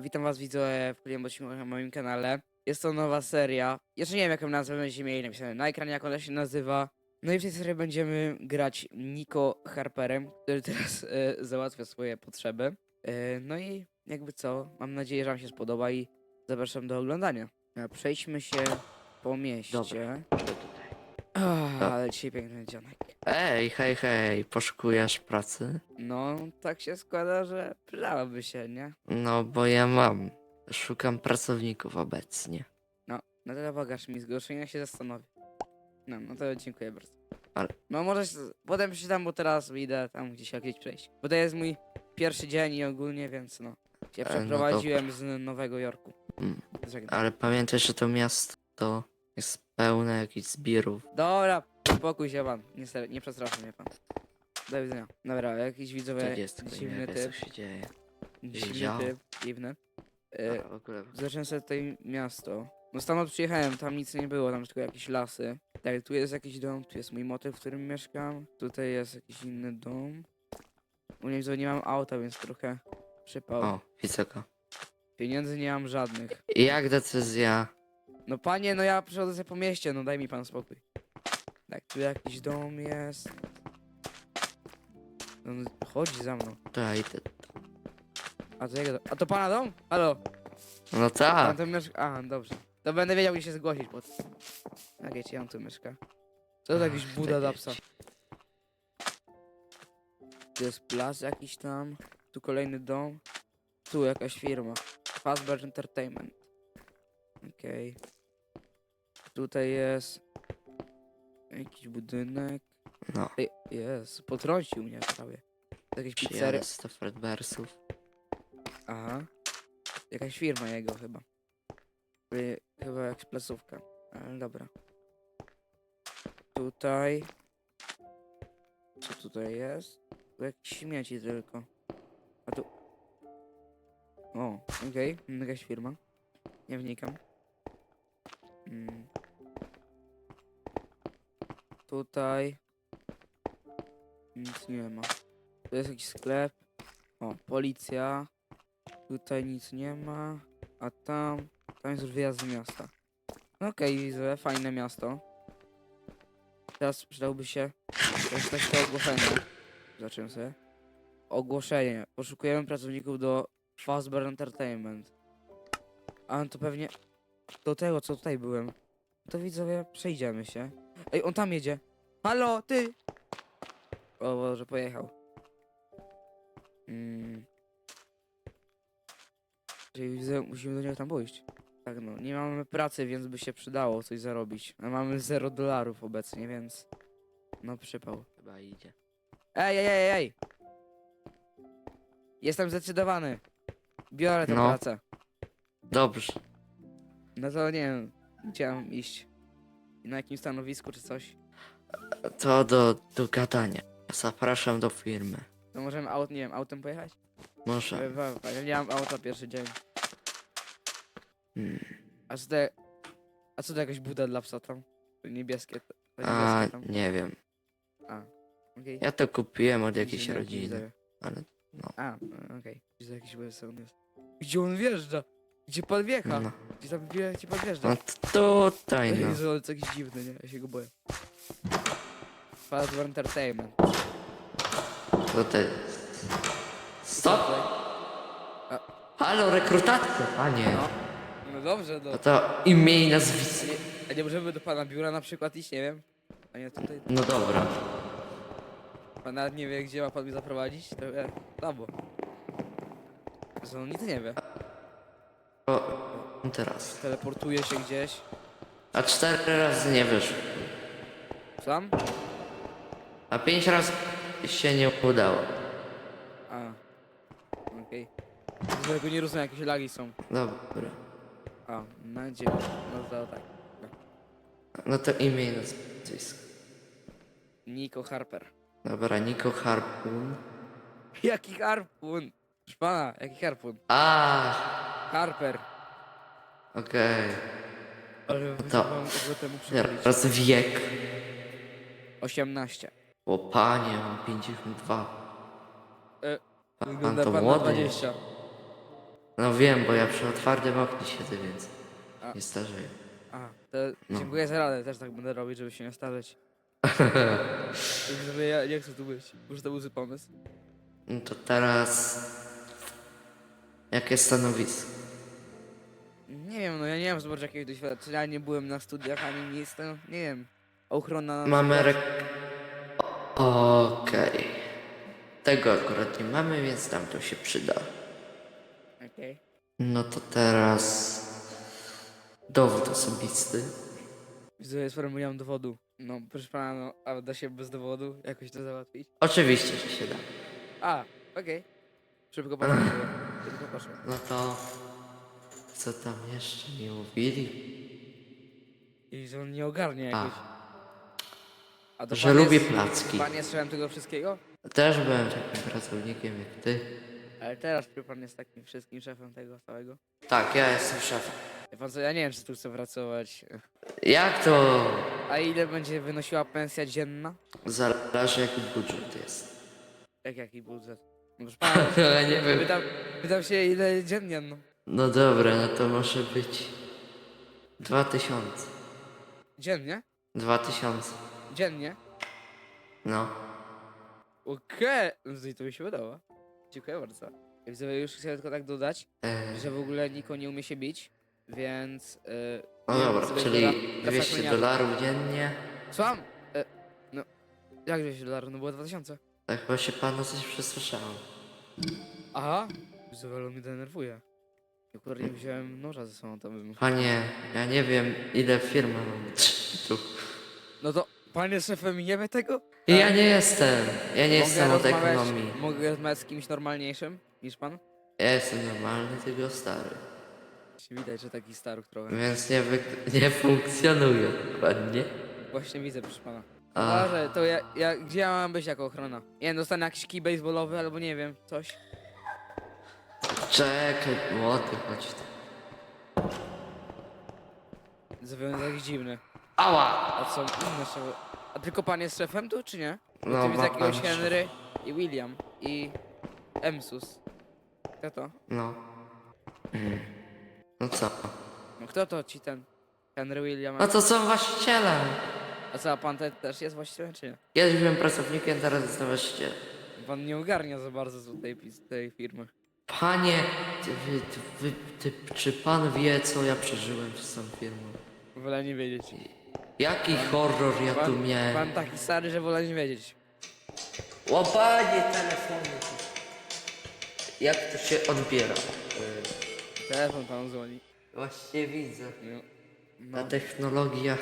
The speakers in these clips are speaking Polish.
Witam was widzowie w kolejnym odcinku na moim kanale. Jest to nowa seria. Jeszcze nie wiem jaką nazwę będziecie mieli napisane na ekranie, jak ona się nazywa. No i w tej serii będziemy grać Nico Harperem, który teraz e, załatwia swoje potrzeby. E, no i jakby co, mam nadzieję, że wam się spodoba i zapraszam do oglądania. E, Przejdźmy się po mieście. Dobra. Ah, ale dzisiaj piękny dzionek. Ej, hej, hej, poszukujesz pracy? No, tak się składa, że przydałoby się, nie? No, bo ja mam. Szukam pracowników obecnie. No, no to pokaż mi zgłoszenie, ja się zastanowię. No, no to dziękuję bardzo. Ale- No może się, potem przeczytam, bo teraz idę tam gdzieś jakieś przejść. Bo to jest mój pierwszy dzień i ogólnie, więc no. Się E, no przeprowadziłem z Nowego Jorku. Mm. Żegnam. Ale pamiętaj, że to miasto to jest pełne jakichś zbirów. Dobra, spokój się pan. Nie, ser- nie mnie pan. Do widzenia. Dobra, jakiś widzowie Tak jest, tylko dziwny nie wie, typ. co się dzieje. Dziwny wiedział. typ, dziwny. E, A, w ogóle... Sobie tutaj miasto. No stamtąd przyjechałem, tam nic nie było, tam tylko jakieś lasy. Tak, tu jest jakiś dom, tu jest mój motyl, w którym mieszkam. Tutaj jest jakiś inny dom. U mnie nie mam auta, więc trochę przypał. O, widzę go. Pieniędzy nie mam żadnych. I jak decyzja? No panie, no ja przechodzę sobie po mieście, no daj mi pan spokój. Tak, tu jakiś dom jest. No, no, chodzi za mną. To idę. A to jego dom? A to pana dom? Halo? No Pan tak. tu mieszka? Aha, dobrze. To będę wiedział, gdzie się zgłosić, bo... Jak wiecie, on tu mieszka. Co to jakiś Buda dla wiedzieć. psa? Tu jest plac jakiś tam. Tu kolejny dom. Tu jakaś firma. Fazbear Entertainment. Okej. Tutaj jest... Jakiś budynek. No, Ej, jest. Potrącił mnie prawie. Jakieś pizzeria. przyjadę z Fredbearsów. Aha. Jakaś firma jego chyba. Y, Chyba jak placówka. Ale dobra. Tutaj. Co tutaj jest? Tu jakieś śmieci tylko. A tu. O, okej. Jakaś firma. Nie wnikam. Mm. Tutaj. Nic nie ma. Tu jest jakiś sklep. O, policja. Tutaj nic nie ma. A tam. Tam jest wyjazd z miasta. No Okej, widzę, fajne miasto. Teraz przydałby się przeczytać to ogłoszenie. Zobaczymy sobie. Ogłoszenie. Poszukujemy pracowników do Fazbear Entertainment. A on to pewnie do tego, co tutaj byłem. To widzowie, przejdziemy się. Ej, on tam jedzie. Halo, ty! O Boże, pojechał. Mm. Czyli widzę, musimy do niego tam pójść. Tak no, nie mamy pracy, więc by się przydało coś zarobić. A mamy 0 dolarów obecnie, więc... No przypał. Chyba idzie. Ej, ej, ej, ej! Jestem zdecydowany. Biorę tę No. pracę. Dobrze. No to nie wiem, gdzie mam iść. Na jakim stanowisku czy coś. To do, do gadania. Zapraszam do firmy. To możemy aut, nie wiem, autem pojechać? Może. E, Ja nie mam auta pierwszy dzień. Mm. A co to... A co to jakaś buda dla psa tam? To niebieskie. To, to A, niebieskie tam. nie wiem. Okej. Ja to kupiłem od jakiejś Widzę, rodziny. widzę. Ale no. A, e, okej. Widzę jakiś łysy on jest. Gdzie on wjeżdża? Gdzie pan wjecha? No, Gdzie tam wje, gdzie pan wjeżdża? no to tutaj no. Jezu, ale to jakiś dziwny, nie? Ja się go boję. Fazbear Entertainment. To te... Stop! Tutaj. Halo, rekrutacja, panie. No. No dobrze, no. No to imię i nazwisko. Nie, a nie możemy do pana biura na przykład iść, nie wiem? A nie tutaj. No dobra. Pan nawet nie wie, gdzie ma pan mnie zaprowadzić? To ja... Słabo. Że on nic nie wie. To teraz. Teleportuje się gdzieś. A cztery razy nie wyszło. Sam? A pięć razy się nie udało. A. Okej. Okay. Tego nie rozumiem, jakieś lagi są. Dobra. A, na dziewięć. No to tak. No to imię i nazwisko. Nico Harper. Dobra, Niko Harpun. Jaki harpun? Proszę pana, jaki harpun? A, Harper. okej. Ale to- to... mogę temu przypomnieć. Teraz wiek. 18. O panie, mam 52. E, Pan Wygląda to pan na młody. 20. No wiem, bo ja przy otwartym oknie siedzę, więc A. nie starzeję. A, to No. dziękuję za radę, też tak będę robić, żeby się nie starzeć. Żeby ja nie chcę tu być, może to był zły pomysł. No to teraz... Jakie stanowisko? Nie wiem, no ja nie mam zobacz jakiegoś doświadczenia, nie byłem na studiach ani nic, no nie wiem. Ochrona... na Mamy rek... Okej. Tego akurat nie mamy, więc nam to się przyda. Okej. No to teraz... Dowód osobisty. Widzę, mam dowodu. No, proszę pana, no, a da się bez dowodu jakoś to załatwić? Oczywiście, że się da. A, okej. Szybko poszło. Szybko poszło. No to... Co tam jeszcze mi mówili? I że on nie ogarnie A, jakoś. A to że pan lubię jest, placki. Pan jest szefem tego wszystkiego? Też byłem takim pracownikiem jak ty. Ale teraz który pan jest takim wszystkim szefem tego całego? Tak, ja jestem szefem. Wie pan co, ja nie wiem, czy tu chcę pracować. Jak to? A ile będzie wynosiła pensja dzienna? Zależy jaki budżet jest. Jak jaki budżet? No proszę pana, Ale nie wiem. pytam, pytam się ile dziennie, no. No dobra, no to może być... Dwa tysiące. Dziennie? Dwa tysiące. Dziennie? No. Okej, no to- mi się podoba. Dziękuję bardzo. Jak sobie już chcę tylko tak dodać, E, że w ogóle Niko nie umie się bić, więc... Yy, no dobra, czyli doda- 200 kafeteria- dolarów dziennie. Słucham? E, no, jak 200 dolarów? No było 2000. Tak się panu coś przestraszało. Aha, Zawelo mnie denerwuje. Akurat nie wziąłem noża ze sobą, to bym... Panie, ja nie wiem ile firma mam tu. No to, pan jest szefem i nie wie tego? I ja nie jestem. Ja nie jestem od rozmawiać- ekonomii. Mogę rozmawiać z kimś normalniejszym niż pan? Ja jestem normalny, tylko stary. Się Widać, że taki staruk trochę. Więc nie, wy... nie funkcjonuje dokładnie. Właśnie widzę, proszę pana. A. Dobrze, to ja, ja, gdzie ja mam być jako ochrona? Nie wiem, dostanę jakiś kij baseballowy albo nie wiem, coś. Czekaj, młody, chodź tu. Związek jakiś dziwny. Ała! A co inne szefy? A tylko pan jest szefem tu, czy nie? Bo No, tu widzę ma jakiegoś pan Henry i William i Emsus. Kto to? No. Mm. No co? No kto to ci ten Henry William? No to są właściciele. A co, a pan te, też jest właścicielem, czy nie? Kiedyś byłem pracownikiem, teraz jestem właścicielem. Pan nie ogarnia za bardzo z tej, tej firmy. Panie, ty, wy, ty, wy, ty, czy pan wie, co ja przeżyłem przez tą firmą? Wolę nie wiedzieć. Jaki horror ja tu Pan, miałem? pan taki stary, że wolę nie wiedzieć. O panie, telefony. Jak to się odbiera? Telefon pan dzwoni. Właśnie widzę. No. Ta technologia,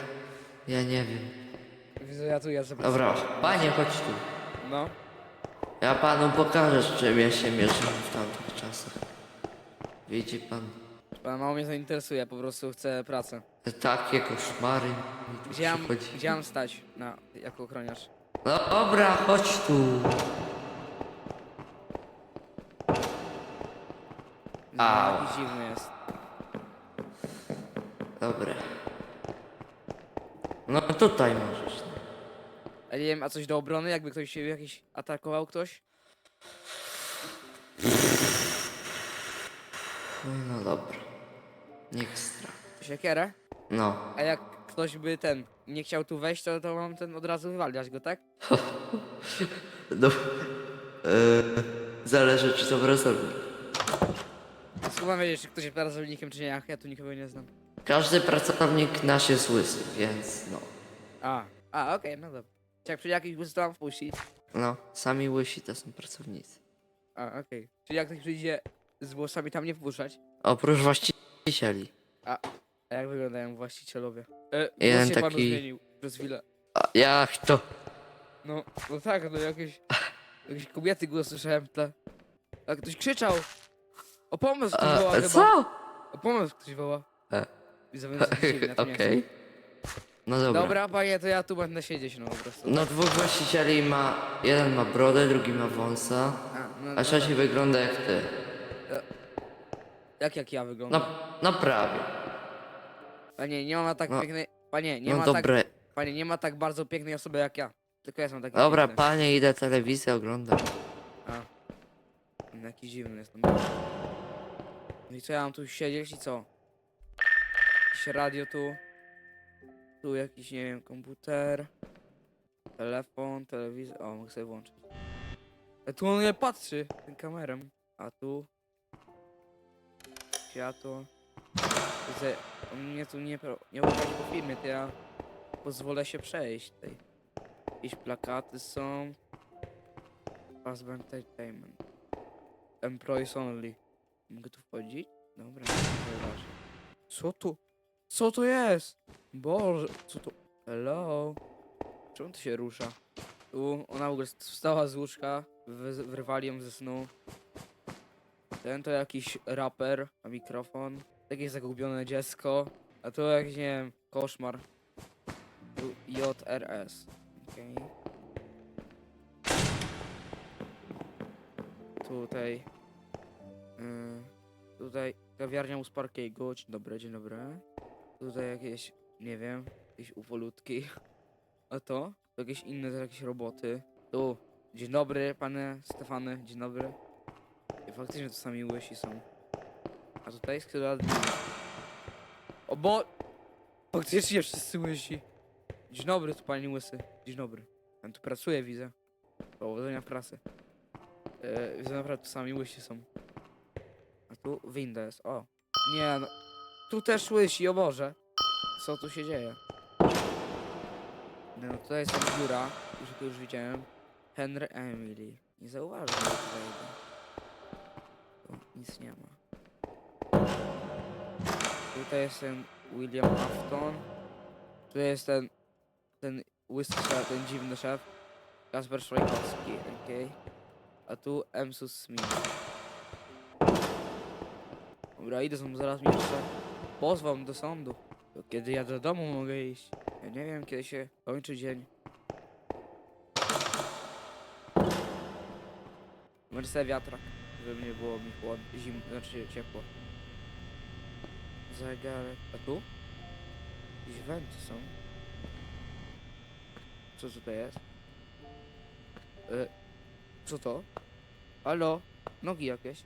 ja nie wiem. Widzę, ja tu jestem. Dobra, panie, chodź tu. No. Ja panu pokażę, z czym ja się mierzyłem w tamtych czasach. Widzi pan? Pan mało mnie to interesuje, po prostu chcę pracę. Takie koszmary mi tu Gdzie mam, przychodzi. gdzie mam stać na, jako ochroniarz? No dobra, chodź tu. No, Au. dziwny jest. Dobra. No tutaj możesz. A nie wiem, a coś do obrony? Jakby ktoś się jakiś atakował ktoś? No dobra. Niech stra. Siekierę? No. A jak ktoś by ten nie chciał tu wejść, to, to mam ten od razu wywalić go, tak? No. E, zależy czy to pracownik. Skąd wiedzieć, czy ktoś jest pracownikiem, czy nie? Ach, ja tu nikogo nie znam. Każdy pracownik nasz jest łysy, więc no. A, a okej, no dobra. Czy jak bus, to mam wpuścić? No, sami łysi to są pracownicy. A, okej. Czyli jak ktoś przyjdzie z włosami tam nie wpuszczać? Oprócz właścicieli. A jak wyglądają właścicielowie? E, Jeden głos się panu taki- zmienił przez chwilę. A jak to? No, no tak, no jakieś... Jakieś kobiety głos słyszałem w tle. A ktoś krzyczał! O pomoc ktoś woła A, chyba. co? O pomoc ktoś woła. E. I to nie Okej. No dobra. Dobra, panie, to ja tu będę siedzieć, no po prostu. No dwóch właścicieli ma... Jeden ma brodę, drugi ma wąsa. A, no, A trzeci wygląda jak ty. jak jak ja wyglądam? No, no prawie. Panie, nie ma tak No. pięknej... Panie, nie No ma tak... dobre. Panie, nie ma tak bardzo pięknej osoby jak ja. Tylko ja jestem taki Dobra, piękny. panie, idę telewizję oglądam. A. No, Jakiś dziwny jestem. No i co, ja mam tu siedzieć i co? Jakieś radio tu. Tu jakiś, nie wiem, komputer. Telefon, telewizor. O, mogę sobie włączyć. A tu on nie patrzy, tym kamerą. A tu... Światło. Widzę, on mnie tu nie, nie prowadzi po filmie, to ja pozwolę się przejść tutaj. Jakieś plakaty są. Fazbear Entertainment. Employees only. Mogę tu wchodzić? Dobra, zauważy. Co tu? Co to jest? Boże, co to? Hello? Czemu to się rusza? Tu ona w ogóle wstała z łóżka, wy- wyrwali ją ze snu. Ten to jakiś raper, a mikrofon. Jakieś zagubione dziecko. A tu jakiś, nie wiem, koszmar. Tu JRS. Okej. Tutaj. Yy, tutaj kawiarnia u Sparkiego. Dzień dobry, dzień dobry. Tutaj jakieś, nie wiem, jakieś ufolutki. A to? Jakieś inne, to jakieś roboty. Tu. Dzień dobry, panie Stefany, dzień dobry. I faktycznie to sami łysi są. A tutaj skrzydła O bo... Faktycznie wszyscy łysi. Dzień dobry, tu pani łysy. Dzień dobry. Pan tu pracuje, widzę. Powodzenia w pracy. E, widzę naprawdę tu sami łysi są. A tu winda jest, o. Nie no. Tu też łysi, o Boże. Co tu się dzieje? No tutaj tam biura, już już widziałem. Henry Emily. Nie zauważyłem, że tutaj idę. Tu nic nie ma. Tutaj jest ten William Afton. Tu jest ten ten łysy szef, ten dziwny szef. Kasper Szwajkowski, okej. A tu Emsus Smith. Dobra, idę zaraz mnie jeszcze pozwał do sądu. To kiedy ja do domu mogę iść? Ja nie wiem, kiedy się kończy dzień. Sobie wiatrak, żeby nie było mi chłodno, zim, znaczy ciepło. Zegarek, a tu? Jakieś wenty są. Co tutaj jest? E, co to? Halo? Nogi jakieś?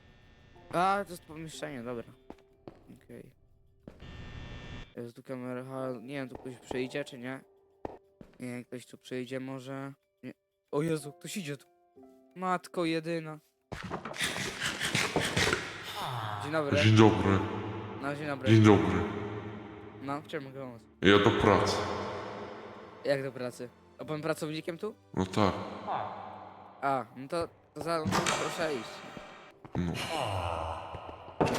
A, to jest pomieszczenie, dobra. Okej. Jest tu kamera, nie wiem, tu ktoś przyjdzie, czy nie? Nie wiem, ktoś tu przyjdzie może? Nie. O Jezu, ktoś idzie tu. Matko jedyna. Dzień dobry. Dzień dobry, No, dzień dobry. dzień dobry. No, w czym mogę pomóc? Ja do pracy. Jak do pracy? A pan pracownikiem tu? No tak, A, no to, to za, no, proszę iść. no.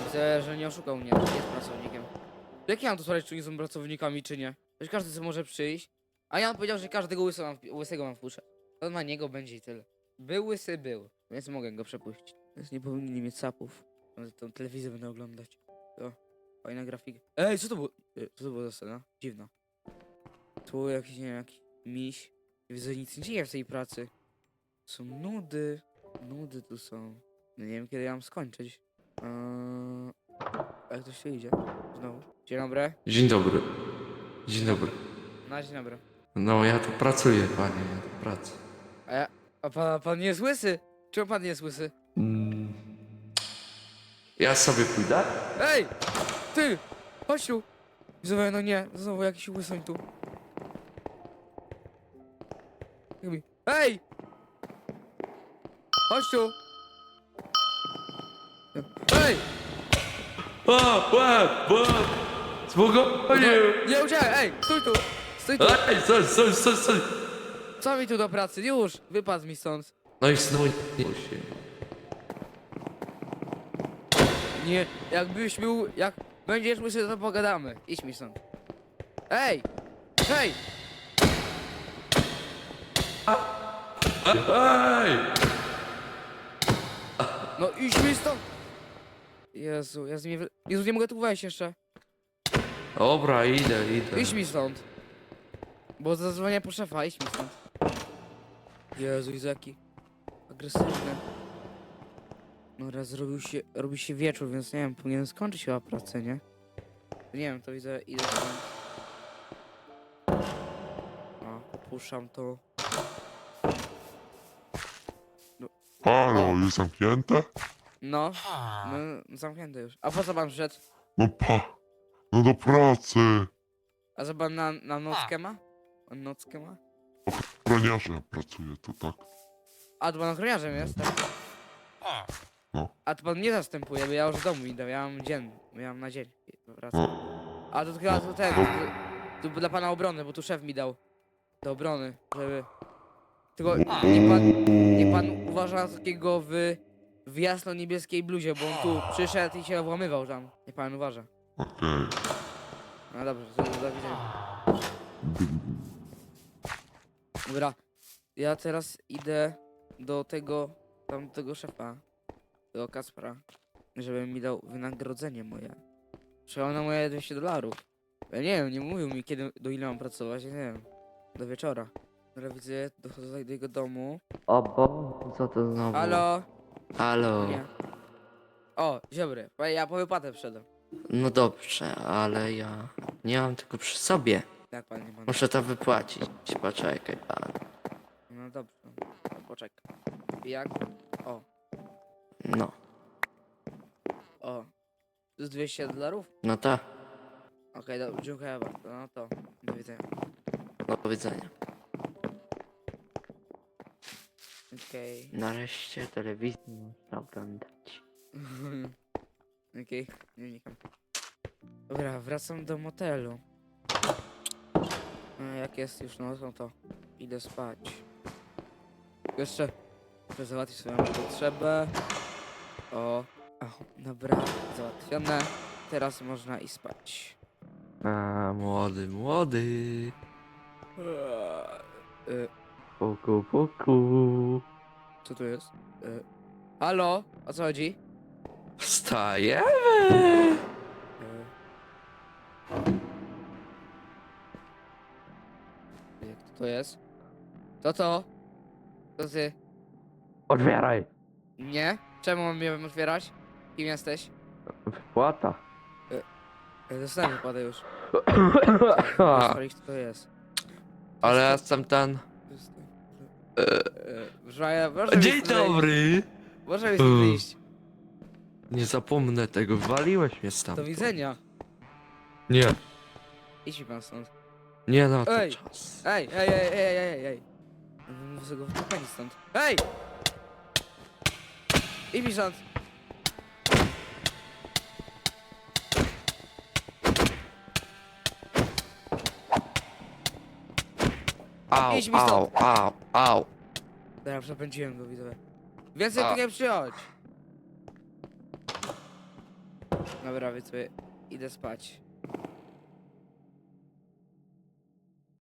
Widzę, że nie oszukał mnie, jest pracownikiem. Jak ja mam to sprawdzić, czy oni są pracownikami, czy nie? Przecież każdy sobie może przyjść. A ja powiedział, że każdego łysego mam, wpi- łysego mam. To na niego będzie i tyle. Był łysy, był. Więc mogę go przepuścić. Więc nie powinni mieć sapów. Tą telewizję będę oglądać. To fajna grafika. Ej, co to było? Ej, Co to było za scena? Dziwna. Tu jakiś, nie wiem, jakiś miś. Nie widzę, nic nie dzieje w tej pracy. Są nudy. Nudy tu są. No nie wiem, kiedy ja mam skończyć. Eee, a jak ktoś tu idzie? Znowu. Dzień dobry. Dzień dobry. Dzień dobry. Na dzień dobry. No ja tu pracuję, panie, ja tu pracuję. A, ja, a pan, a pan nie jest łysy? Czemu pan nie jest łysy? Mm. Ja sobie pójdę? Ej! Ty! Chodź tu! Widzowie, no nie, znowu jakiś łysoń tu. Jakby- Ej! Chodź tu! Ej! O, łeb, łeb! Spokojnie! Nie uciekaj! Ej! Stój tu! Stój tu! Ej, co, co, co, co? Co mi tu do pracy? Już! Wypadł mi stąd! No i nie się. Nie, jakbyś był, jak będziesz łysy, to pogadamy. Idź mi stąd. Ej! Hej! Ej! No idź mi stąd! Jezu, ja z nie, Jezu, nie mogę tu wejść jeszcze. Dobra, idę, idę. Idź mi stąd. Bo zadzwonię po szefa, idź mi stąd. Jezu, jaki agresywny. No raz zrobił się, robi się wieczór, więc nie wiem, powinienem skończyć chyba pracę, nie? Nie wiem, to widzę, idę stąd. O, opuszczam to. Halo, jest zamknięte? No, no zamknięte już. A po co pan przyszedł? No pa. No do pracy. A co pan na, na nockę ma? On nockę ma? Broniarze pracuję, to tak. A to pan ochroniarzem jest, tak? No. A to pan nie zastępuje, bo ja już w domu idę, ja mam dzień, ja mam na dzień wracam. No. A to chyba to ten, to, to dla pana obrony, bo tu szef mi dał. Do obrony, żeby... Tylko niech pan, niech pan uważa na takiego w, w jasno-niebieskiej bluzie, bo on tu przyszedł i się włamywał tam. Niech pan uważa. Okej. No dobrze, to do widzenia. Dobra, ja teraz idę do tego, tam do tego szefa, do Kaspra, żeby mi dał wynagrodzenie moje. Trzeba na moje 200 dolarów. Ja nie wiem, nie mówił mi kiedy, do ile mam pracować, ja nie wiem. Do wieczora. Dobra, widzę, dochodzę tutaj do jego domu. O bo, co to znowu? Halo? Halo. Nie. O, dziobry, bo ja po wypłatę wszedłem. No dobrze, ale ja nie mam tego przy sobie. Tak, panie man. Muszę to wypłacić. Poczekaj pan. No dobrze, no, poczekaj. Jak? O, No, o. To jest 200 dolarów? no tak. Okej, dobrze, dziękuję bardzo. No to, do widzenia. Do powiedzenia. Okej. Nareszcie telewizję można oglądać. Okej, nie wnikam. Dobra, wracam do motelu. No, jak jest już nocą, to idę spać. Jeszcze muszę załatwić swoją potrzebę. O, o, dobra, załatwione. Teraz można i spać. A, młody, młody. Eee, Puku, puku. co tu jest? Eee, halo? O co chodzi? Wstajemy. Eee. Jak to, to jest? To to? To ty? Otwieraj. Nie? Czemu mam otwierać? Kim jesteś? Wypłata. Ja dostałem wypadę już. Kto to jest. Ale ja jestem ten. Eee, Proszę, proszę mi Dzień stąd dobry. Proszę mi stąd Mm. wyjść. Nie zapomnę tego, waliłeś mnie stamtąd. Do widzenia. Nie, Idź mi pan stąd. nie na to Ej. czas. Ej, ej, ej, ej, ej, ej, ej. Muszę go wypędzić stąd. Ej! Idź mi stąd. Au, idź mi au, au, au. Dobra, przepędziłem go, widzowie. Więcej A. tu nie przychodź. Dobra, widzowie, idę spać.